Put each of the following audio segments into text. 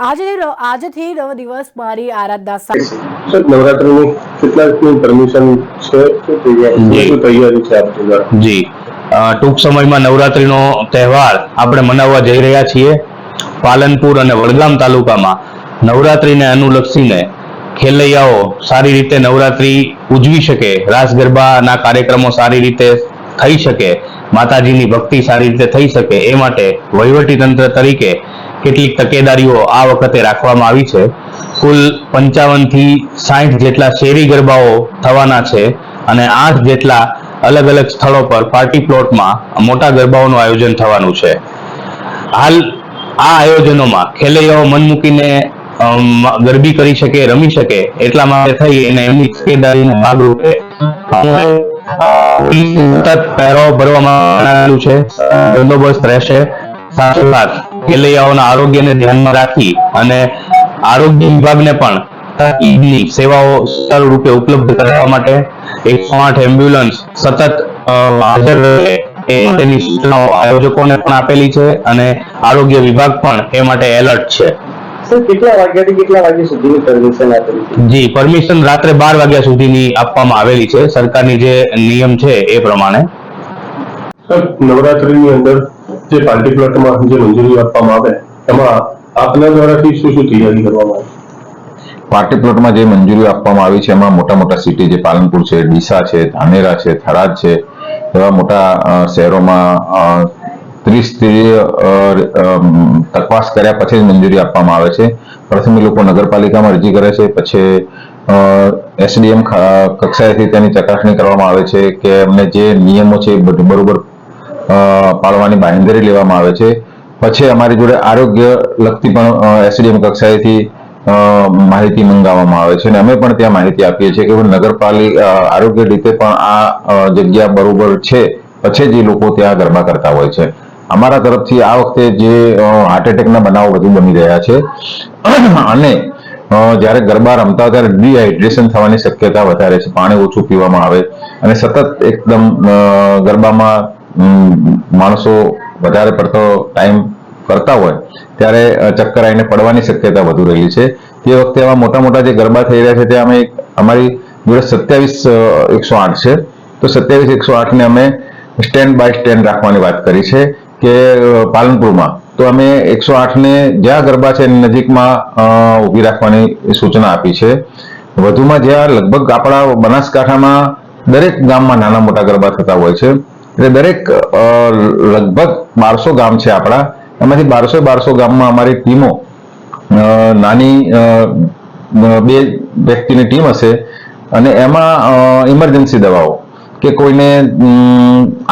આજે આજથી નવ દિવસ મારી આરાધના નવરાત્રીની કેટલા દિવસની પરમિશન છે? શું તૈયારી શું તૈયારી છે આપની દ્વારા? જી. ટૂંક સમયમાં નવરાત્રીનો તહેવાર આપણે મનાવવા જઈ રહ્યા છીએ. પાલનપુર અને વડગામ તાલુકામાં નવરાત્રીને અનુલક્ષીને ખેલૈયાઓ સારી રીતે નવરાત્રી ઉજવી શકે રાસ ગરબાના કાર્યક્રમો સારી રીતે થઈ શકે માતાજીની ભક્તિ સારી રીતે થઈ શકે એ માટે વહીવટી તંત્ર તરીકે કેટલીક તકેદારીઓ આ વખતે રાખવામાં આવી છે. કુલ પંચાવનથી સાઠ જેટલા શેરી ગરબાઓ થવાના છે અને આઠ જેટલા અલગ અલગ સ્થળો પર પાર્ટી પ્લોટમાં મોટા ગરબાઓનું આયોજન થવાનું છે. હાલ આ આયોજનોમાં ખેલૈયાઓ મન મૂકીને ગરબી કરી શકે રમી શકે એટલા માટે થઈ અને એમની તકેદારીના ભાગરૂપે અ, પહેરો ભરવામાં આવેલું છે. બંદોબસ્ત રહેશે. સાથોસાથ ખેલૈયાઓના આરોગ્યને ધ્યાનમાં રાખી અને આરોગ્ય વિભાગને પણ ઈદની સેવાઓ રૂપે ઉપલબ્ધ કરવા માટે એકસો આઠ એમ્બ્યુલન્સ સતત હાજર રહે એ માટેની સૂચનાઓ આયોજકોને પણ આપેલી છે અને આરોગ્ય વિભાગ પણ એ માટે એલર્ટ છે. કેટલા વાગ્યાથી કેટલા વાગ્યા સુધીની પરમિશન આપેલી છે? જી પરમિશન રાત્રે બાર વાગ્યા સુધીની આપવામાં આવેલી છે. સરકારની જે નિયમ છે એ પ્રમાણે. સર નવરાત્રીની અંદર જે પાર્ટી પ્લોટમાં જે મંજૂરી આપવામાં આવે, એમાં આપના દ્વારાથી શું શું તૈયારી કરવામાં આવે? પાર્ટી પ્લોટમાં જે મંજૂરી આપવામાં આવી છે, એમાં મોટા મોટા સિટી જે પાલનપુર છે, ડીસા છે, ધાનેરા છે, થરાદ છે, એવા મોટા શહેરોમાં ત્રીસ તપાસ કર્યા પછી જ મંજૂરી આપવામાં આવે છે. પ્રથમ લોકો નગરપાલિકામાં અરજી કરે છે, પછી એસડીએમ કક્ષાએથી તેની ચકાસણી કરવામાં આવે છે કે અમને જે નિયમો છે બરોબર અ, પાળવાની બાંહેધરી લેવામાં આવે છે. પછી અમારી જોડે આરોગ્ય લગતી પણ એસડીએમ કક્ષાએથી માહિતી મંગાવવામાં આવે છે અને અમે પણ ત્યાં માહિતી આપીએ છીએ કે નગરપાલિકા આરોગ્ય રીતે પણ આ જગ્યા બરોબર છે. પછી જે લોકો ત્યાં ગરબા કરતા હોય છે. અમારા તરફથી આ વખતે જે હાર્ટ એટેકના બનાવો વધુ બની રહ્યા છે. અને જ્યારે ગરબા રમતા ત્યારે ડિહાઇડ્રેશન થવાની શક્યતા વધારે છે. પાણી ઓછું પીવામાં આવે. અને સતત એકદમ ગરબામાં માણસો વધારે પડતો ટાઈમ કરતા હોય, ત્યારે ચક્કર આવીને પડવાની શક્યતા વધુ રહેલી છે. તે વખતે આવા મોટા મોટા જે ગરબા થઈ રહ્યા છે, તે અમે અમારી જોડે સત્યાવીસ એકસો આઠ છે. તો સત્યાવીસ, એકસો આઠને અમે સ્ટેન્ડ બાય સ્ટેન્ડ રાખવાની વાત કરી છે કે પાલનપુરમાં. તો અમે એકસો આઠને જ્યાં ગરબા છે એની નજીકમાં ઊભી રાખવાની સૂચના આપી છે. વધુમાં જ્યાં લગભગ આપણા બનાસકાંઠામાં દરેક ગામમાં નાના મોટા ગરબા થતા હોય છે. એટલે દરેક લગભગ બારસો ગામ છે આપણા. એમાંથી બારસો બારસો ગામમાં અમારી ટીમો નાની બે વ્યક્તિની ટીમ હશે અને એમાં ઇમરજન્સી દવાઓ કે કોઈને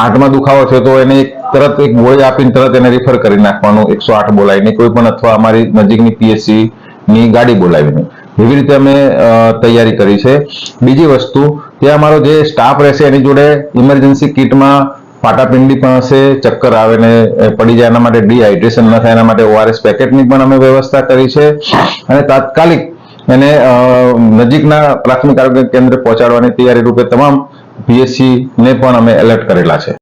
આંખમાં દુખાવો થયો તો એને તરત એક ગોળી આપીને તરત એને રિફર કરી નાખવાનું, એકસો આઠ બોલાવીને, કોઈ પણ અથવા અમારી નજીકની પીએસસી ની ગાડી બોલાવીને. એવી રીતે અમે તૈયારી કરી છે. બીજી વસ્તુ ત્યાં અમારો જે સ્ટાફ રહેશે એની જોડે ઇમરજન્સી કિટમાં પાટાપિંડી પણ હશે, ચક્કર આવે ને પડી જાય એના માટે ડિહાઇડ્રેશન ન થાય એના માટે ઓઆરએસ પેકેટની પણ અમે વ્યવસ્થા કરી છે. અને તાત્કાલિક એને નજીકના પ્રાથમિક આરોગ્ય કેન્દ્ર પહોંચાડવાની તૈયારી રૂપે તમામ પીએચસી ને પણ અમે એલર્ટ કરેલા છે.